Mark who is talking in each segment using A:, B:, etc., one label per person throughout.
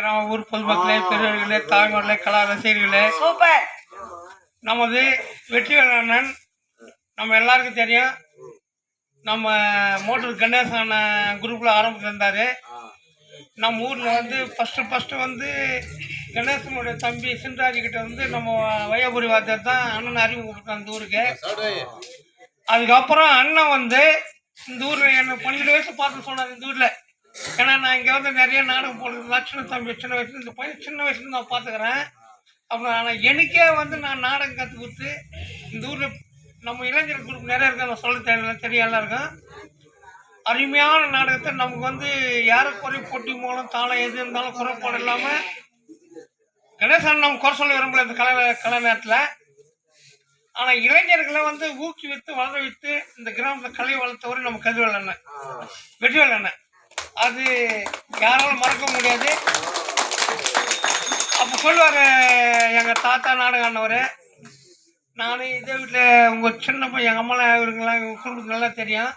A: கிராம ஊர் பொதுமக்களே பெரியவர்களே தாய்மார்களே கலா ரசிகர்களே.
B: சூப்பர்.
A: நமது வெற்றிவேல் அண்ணன் நம்ம எல்லாருக்கும் தெரியும். நம்ம மோட்டர் கணேசன் குரூப்பில் ஆரம்பிச்சிருந்தாரு நம்ம ஊரில் வந்து ஃபஸ்ட்டு ஃபஸ்ட்டு வந்து கணேசனுடைய தம்பி சின்ராஜ் கிட்ட வந்து நம்ம வையாபுரி வாத்தியார் தான் அண்ணன் அறிமுகப்படுத்த அந்த ஊருக்கு. அதுக்கப்புறம் அண்ணன் வந்து இந்த ஊரில் என்ன பன்னெண்டு வயசு பார்த்து சொன்னார் இந்த ஊரில். ஏன்னா நான் இங்கே வந்து நிறைய நாடகம் போடுறது. லட்சண தம்பி சின்ன வயசுல இந்த பையன் சின்ன வயசுல நான் பார்த்துக்கிறேன் அப்புறம் ஆனால் எனக்கே வந்து நான் நாடகம் கற்றுக் கொடுத்து இந்த ஊரில் நம்ம இளைஞர் குரூப் நிறைய இருக்கு. நான் சொல்ல தெரியல தெரிய இருக்கும் அருமையான நாடகத்தை நமக்கு வந்து யாரை குறை போட்டி மூலம் தாளம் எது இருந்தாலும் குறைப்பாடு இல்லாமல் கணேசன் நம்ம குறை சொல்ல விரும்பல இந்த கலை கலை நேரத்தில். ஆனால் இளைஞர்களை வந்து ஊக்குவித்து வளர வைத்து இந்த கிராமத்தில் கலை வளர்த்தவரை நம்ம கதிர்வேல் அண்ணன். அது யாராலும் மறக்க முடியாது. அப்போ சொல்லுவார் எங்கள் தாத்தா நாடகம் ஆனவர் நான் இதே வீட்டில் உங்கள் சின்ன பையன் எங்கள் அம்மாலாம் இவருங்கெல்லாம் இவங்க குடும்பத்துக்கு நல்லா தெரியும்.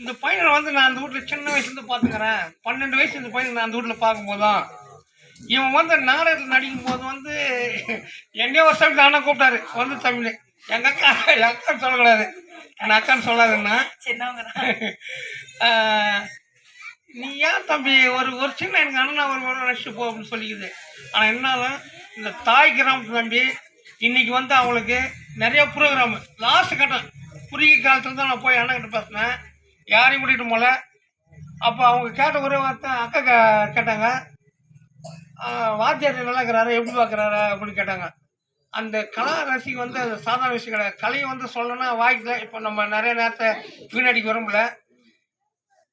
A: இந்த பையனை வந்து நான் அந்த வீட்டில் சின்ன வயசுலேருந்து பார்த்துக்கிறேன் பன்னெண்டு வயசு இந்த பையனை நான் அந்த வீட்டில் பார்க்கும்போதும் இவன் வந்து நாடகத்தில் நடிக்கும் போது வந்து என்னையோ ஒரு சமயத்தில் அண்ணன் கூப்பிட்டாரு. வந்து தமிழ் எங்கள் அக்கா எங்கள் அக்கான்னு சொல்லக்கூடாது. என் அக்கான்னு சொல்லாதுன்னா
B: தான்
A: நீ ஏன் தம்பி ஒரு ஒரு சின்ன எனக்கு அண்ணன் ஒரு முறை நடிச்சுட்டு போ அப்படின்னு சொல்லிக்குது. ஆனால் என்னாலும் இந்த தாய் கிராமத்து தம்பி இன்னைக்கு வந்து அவங்களுக்கு நிறைய ப்ரோக்ராம் லாஸ்ட் கட்டம். குறுகிய காலத்தில் தான் நான் போய் அண்ணன் கிட்ட பேசினேன். யாரையும் கூட்டிகிட்டு போல அப்போ அவங்க கேட்ட ஒரே வார்த்தை அக்கா கேட்டாங்க. வாத்தியார் நல்லா இருக்கிறாரு எப்படி பார்க்குறாரு அப்படின்னு கேட்டாங்க. அந்த கலா ரசிகை வந்து அது சாதாரண விஷயம் கிடையாது. கலையை வந்து சொல்லணும்னா வாய்க்கல இப்போ நம்ம நிறைய நேரத்தை வீணடிக்கு விரும்பல.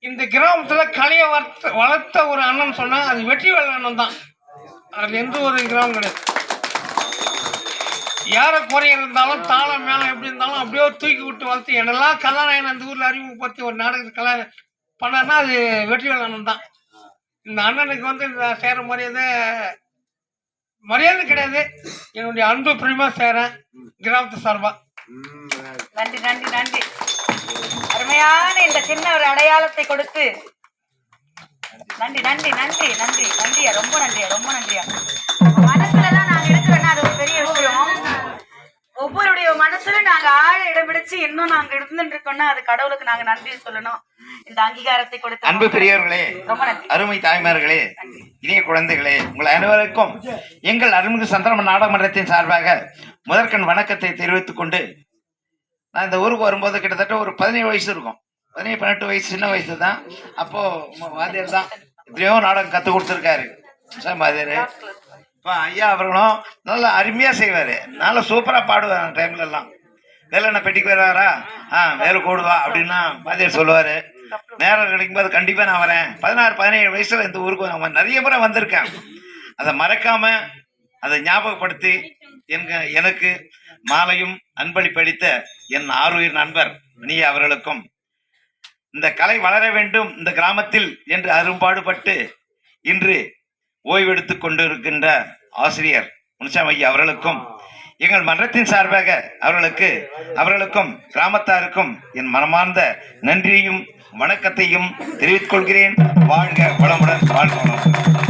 A: இந்த கிராமத்தில் கலையை வளர்த்த வளர்த்த ஒரு அண்ணன் சொன்னால் அது வெற்றி அண்ணன் தான். அதில் எந்த ஒரு கிராமம் கிடையாது. யாரை குறை இருந்தாலும் தாளம் மேலே எப்படி இருந்தாலும் அப்படியே தூக்கி விட்டு வளர்த்து என்னெல்லாம் கதாநாயகன் அந்த ஊரில் அறிமுகப்படுத்தி ஒரு நாடகத்தை கலா பண்ணார்னா அது வெற்றி அண்ணன் தான். இந்த அண்ணனுக்கு வந்து இந்த சேர மரியாதை மரியாதை கிடையாது. என்னுடைய அன்பு பிரியமாக சேரேன் கிராமத்து சார்பாக
B: நன்றி நன்றி நன்றி. அருமையான இந்த சின்ன ஒரு அடையாளத்தை கொடுத்து. நன்றி நன்றி நன்றி நன்றி நன்றியா? ரொம்ப நன்றியா ரொம்ப நன்றியா? மனசுல தான் நாங்க இருக்கிறோன்னா அது ஒரு பெரிய விஷயம். ஒவ்வொருடைய மனசுல நாங்க ஆழ இடம் பிடிச்சு இன்னும் நாங்க இருந்துட்டு இருக்கோம்னா அது கடவுளுக்கு நாங்க நன்றி சொல்லணும். இந்த அங்கீகாரத்தை கொடுத்து
C: அன்பு பெரியவர்களே அருமை தாய்மார்களே இனிய குழந்தைகளே உங்கள் அனைவருக்கும் எங்கள் அருள்மிகு சந்திரமன் நாடகமன்றத்தின் சார்பாக முதற்கண் வணக்கத்தை தெரிவித்துக் கொண்டு நான் இந்த ஊருக்கு வரும்போது கிட்டத்தட்ட ஒரு பதினேழு வயசு இருக்கும். பதினேழு பதினெட்டு வயசு சின்ன வயசு தான். அப்போ ம- வாத்தியார் தான் எத்தனையோ நாடகம் கற்றுக் கொடுத்துருக்காரு. சார் வாத்தியார். இப்போ ஐயா அவர்களும் நல்லா அருமையாக செய்வார். நல்லா சூப்பராக பாடுவார் அந்த டைம்ல எல்லாம். வேலை என்ன பெட்டிக்கு வருவாரா ஆ வேலை கூடுவா அப்படின்னா வாத்தியார் சொல்லுவார். நேரம் கிடைக்கும்போது கண்டிப்பாக நான் வரேன். பதினாறு பதினேழு வயசில் இந்த ஊருக்கு நான் நிறைய முறை வந்திருக்கேன். அதை மறக்காமல் அதை ஞாபகப்படுத்தி எனக்கு மாலையும் அன்பளிப்பளித்த என் ஆறுயிர் நண்பர் நீ அவர்களுக்கும் இந்த கலை வளர வேண்டும் இந்த கிராமத்தில் என்று அரும்பாடுபட்டு இன்று ஓய்வெடுத்து கொண்டிருக்கின்ற ஆசிரியர் முனுசாமி அவர்களுக்கும் எங்கள் மன்றத்தின் சார்பாக அவர்களுக்கு அவர்களுக்கும் கிராமத்தாருக்கும் என் மனமார்ந்த நன்றியையும் வணக்கத்தையும் தெரிவித்துக் கொள்கிறேன். வாழ்க வளமுடன் வாழ்க வளமுடன்.